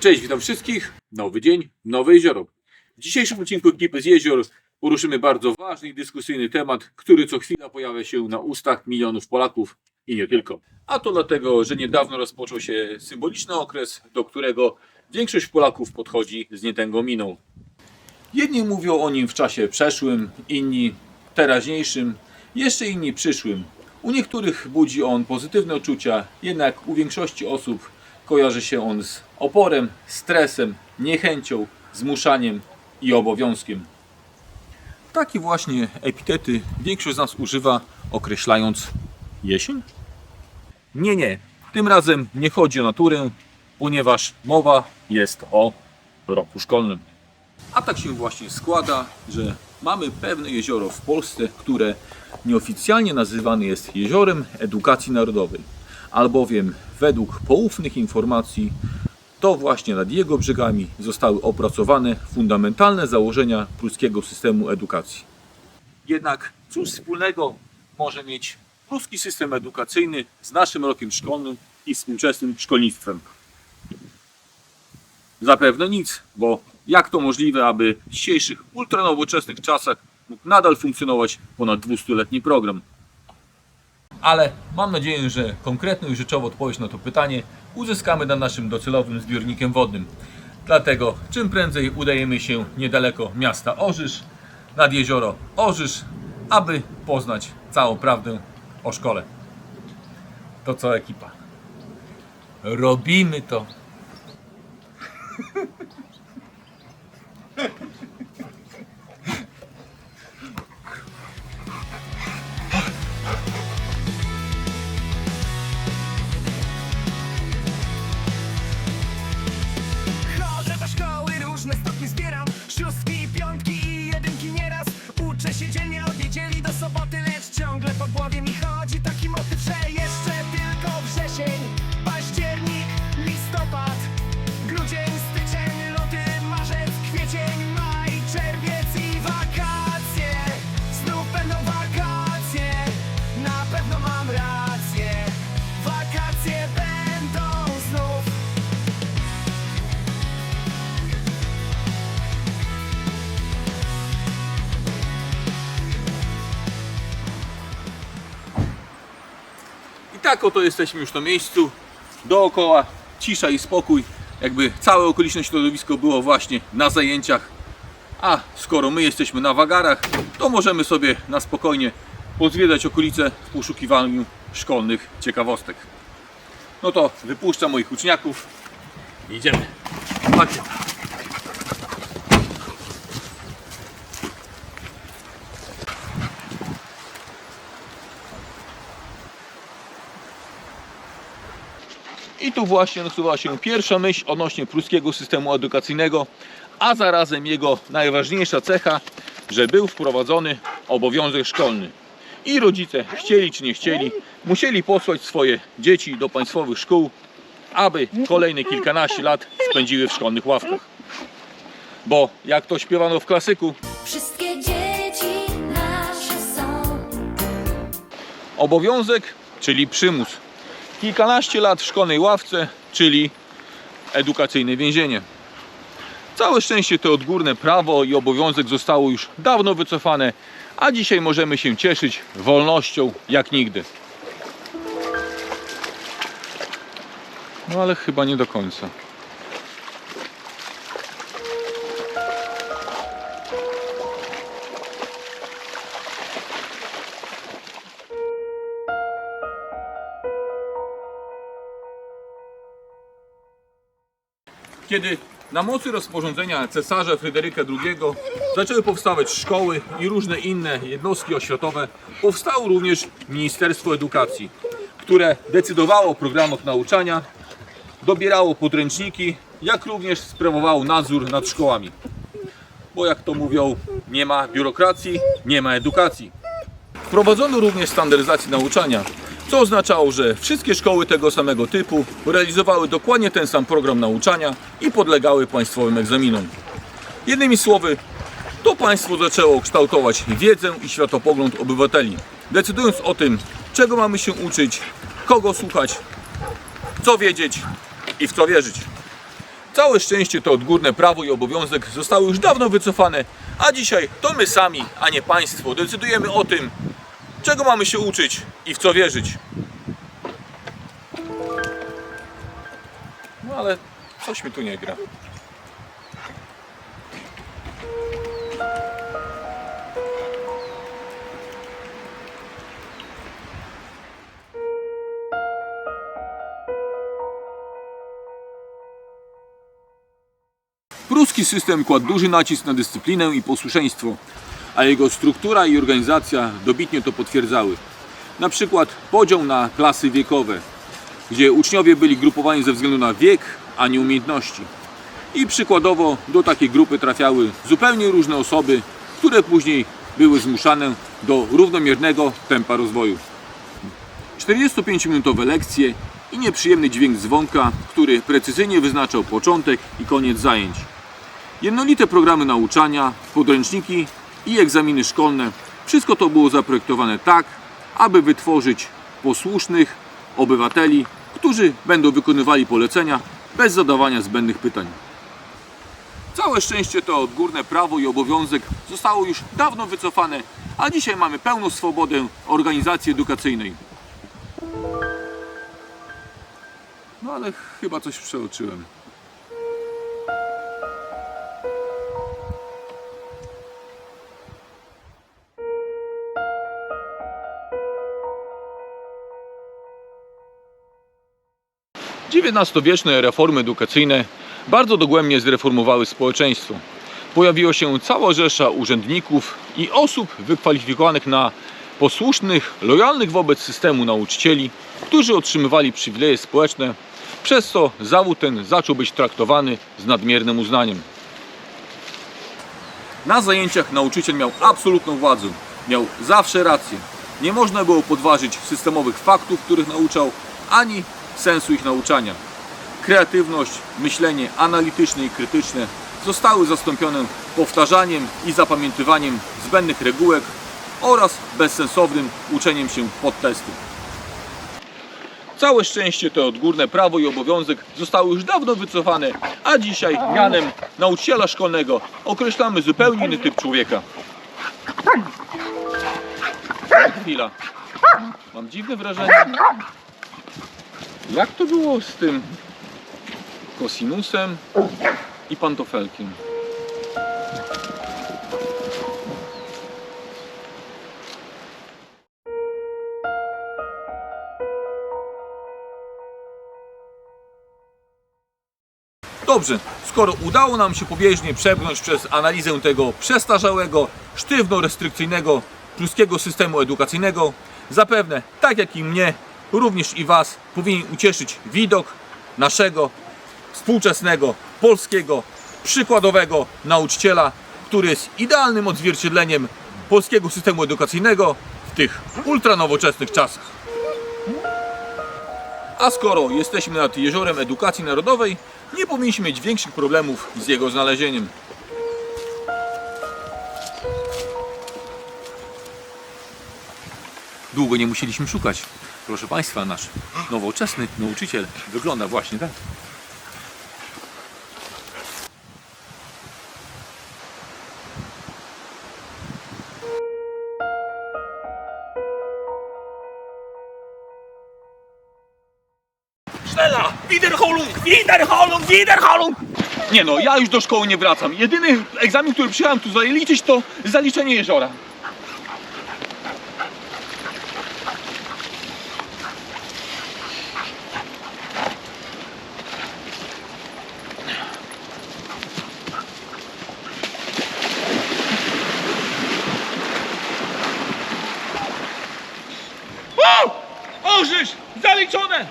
Cześć, witam wszystkich. Nowy dzień, nowe jezioro. W dzisiejszym odcinku ekipy z jezior poruszymy bardzo ważny i dyskusyjny temat, który co chwila pojawia się na ustach milionów Polaków i nie tylko. A to dlatego, że niedawno rozpoczął się symboliczny okres, do którego większość Polaków podchodzi z nietęgą miną. Jedni mówią o nim w czasie przeszłym, inni teraźniejszym, jeszcze inni przyszłym. U niektórych budzi on pozytywne uczucia, jednak u większości osób kojarzy się on z oporem, stresem, niechęcią, zmuszaniem i obowiązkiem. Takie właśnie epitety większość z nas używa określając jesień? Nie, nie. Tym razem nie chodzi o naturę, ponieważ mowa jest o roku szkolnym. A tak się właśnie składa, że mamy pewne jezioro w Polsce, które nieoficjalnie nazywane jest jeziorem edukacji narodowej, albowiem według poufnych informacji to właśnie nad jego brzegami zostały opracowane fundamentalne założenia pruskiego systemu edukacji. Jednak cóż wspólnego może mieć pruski system edukacyjny z naszym rokiem szkolnym i współczesnym szkolnictwem? Zapewne nic, bo jak to możliwe, aby w dzisiejszych ultranowoczesnych czasach mógł nadal funkcjonować ponad 200-letni program? Ale mam nadzieję, że konkretną i rzeczową odpowiedź na to pytanie uzyskamy nad naszym docelowym zbiornikiem wodnym. Dlatego czym prędzej udajemy się niedaleko miasta Orzysz, nad jezioro Orzysz, aby poznać całą prawdę o szkole. To co ekipa? Robimy to. tak oto jesteśmy już na miejscu. Dookoła cisza i spokój. Jakby całe okoliczne środowisko było właśnie na zajęciach. A skoro my jesteśmy na wagarach, to możemy sobie na spokojnie pozwiedzać okolice w poszukiwaniu szkolnych ciekawostek. No to wypuszczam moich uczniaków idziemy. Chodźcie. I tu właśnie nasuwa się pierwsza myśl odnośnie pruskiego systemu edukacyjnego, a zarazem jego najważniejsza cecha, że był wprowadzony obowiązek szkolny. I rodzice, chcieli czy nie chcieli, musieli posłać swoje dzieci do państwowych szkół, aby kolejne kilkanaście lat spędziły w szkolnych ławkach. Bo jak to śpiewano w klasyku, Wszystkie dzieci nasze są. obowiązek, czyli przymus. Kilkanaście lat w szkolnej ławce, czyli edukacyjne więzienie. Całe szczęście to odgórne prawo i obowiązek zostało już dawno wycofane, a dzisiaj możemy się cieszyć wolnością jak nigdy. No ale chyba nie do końca. Kiedy na mocy rozporządzenia cesarza Fryderyka II zaczęły powstawać szkoły i różne inne jednostki oświatowe, powstało również Ministerstwo Edukacji, które decydowało o programach nauczania, dobierało podręczniki, jak również sprawowało nadzór nad szkołami. Bo jak to mówią, nie ma biurokracji, nie ma edukacji. Wprowadzono również standaryzację nauczania, co oznaczało, że wszystkie szkoły tego samego typu realizowały dokładnie ten sam program nauczania i podlegały państwowym egzaminom. Jednymi słowy, to państwo zaczęło kształtować wiedzę i światopogląd obywateli, decydując o tym, czego mamy się uczyć, kogo słuchać, co wiedzieć i w co wierzyć. Całe szczęście to odgórne prawo i obowiązek zostały już dawno wycofane, a dzisiaj to my sami, a nie państwo, decydujemy o tym, czego mamy się uczyć i w co wierzyć. No ale coś mi tu nie gra. Pruski system kładł duży nacisk na dyscyplinę i posłuszeństwo, a jego struktura i organizacja dobitnie to potwierdzały. Na przykład podział na klasy wiekowe, gdzie uczniowie byli grupowani ze względu na wiek, a nie umiejętności. I przykładowo do takiej grupy trafiały zupełnie różne osoby, które później były zmuszane do równomiernego tempa rozwoju. 45-minutowe lekcje i nieprzyjemny dźwięk dzwonka, który precyzyjnie wyznaczał początek i koniec zajęć. Jednolite programy nauczania, podręczniki i egzaminy szkolne wszystko to było zaprojektowane tak, aby wytworzyć posłusznych obywateli, którzy będą wykonywali polecenia bez zadawania zbędnych pytań. Całe szczęście to odgórne prawo i obowiązek zostało już dawno wycofane, a dzisiaj mamy pełną swobodę organizacji edukacyjnej. No ale chyba coś przeoczyłem. XIX-wieczne reformy edukacyjne bardzo dogłębnie zreformowały społeczeństwo. Pojawiła się cała rzesza urzędników i osób wykwalifikowanych na posłusznych, lojalnych wobec systemu nauczycieli, którzy otrzymywali przywileje społeczne, przez co zawód ten zaczął być traktowany z nadmiernym uznaniem. Na zajęciach nauczyciel miał absolutną władzę, miał zawsze rację. Nie można było podważyć systemowych faktów, których nauczał, ani sensu ich nauczania. Kreatywność, myślenie analityczne i krytyczne zostały zastąpione powtarzaniem i zapamiętywaniem zbędnych regułek oraz bezsensownym uczeniem się pod testy. Całe szczęście to odgórne prawo i obowiązek zostały już dawno wycofane, a dzisiaj mianem nauczyciela szkolnego określamy zupełnie inny typ człowieka. Chwila. Mam dziwne wrażenie. Jak to było z tym kosinusem i pantofelkiem? Dobrze, skoro udało nam się pobieżnie przebrnąć przez analizę tego przestarzałego, sztywno-restrykcyjnego pruskiego systemu edukacyjnego, zapewne, tak jak i mnie, również i Was powinien ucieszyć widok naszego współczesnego, polskiego, przykładowego nauczyciela, który jest idealnym odzwierciedleniem polskiego systemu edukacyjnego w tych ultranowoczesnych czasach. A skoro jesteśmy nad jeziorem edukacji narodowej, nie powinniśmy mieć większych problemów z jego znalezieniem. Długo nie musieliśmy szukać. Proszę Państwa, nasz nowoczesny nauczyciel wygląda właśnie tak. Schnella! Wiederholung! Wiederholung! Wiederholung! Nie no, ja już do szkoły nie wracam. Jedyny egzamin, który przyjechałem tu zaliczyć, to zaliczenie jeziora. O! Ożysz! Zaliczone!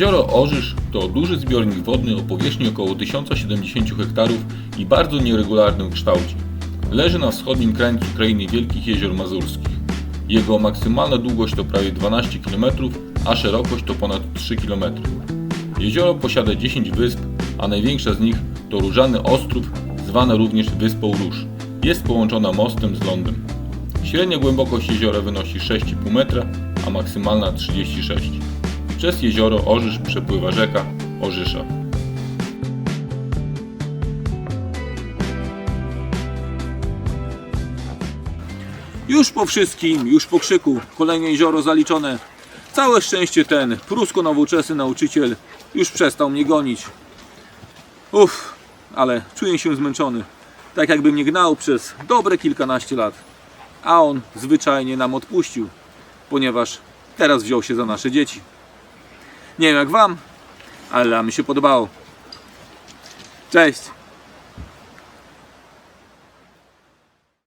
Jezioro Orzysz to duży zbiornik wodny o powierzchni około 1070 hektarów i bardzo nieregularnym kształcie. Leży na wschodnim krańcu krainy Wielkich Jezior Mazurskich. Jego maksymalna długość to prawie 12 km, a szerokość to ponad 3 km. Jezioro posiada 10 wysp, a największa z nich to Różany Ostrów zwana również Wyspą Róż. Jest połączona mostem z lądem. Średnia głębokość jeziora wynosi 6,5 metra, a maksymalna 36. Przez jezioro Orzysz przepływa rzeka Orzysza. Już po wszystkim, już po krzyku, kolejne jezioro zaliczone. Całe szczęście ten prusko-nowoczesny nauczyciel już przestał mnie gonić. Uff, ale czuję się zmęczony. Tak jakby mnie gnał przez dobre kilkanaście lat. A on zwyczajnie nam odpuścił, ponieważ teraz wziął się za nasze dzieci. Nie wiem jak wam, ale mi się podobało. Cześć!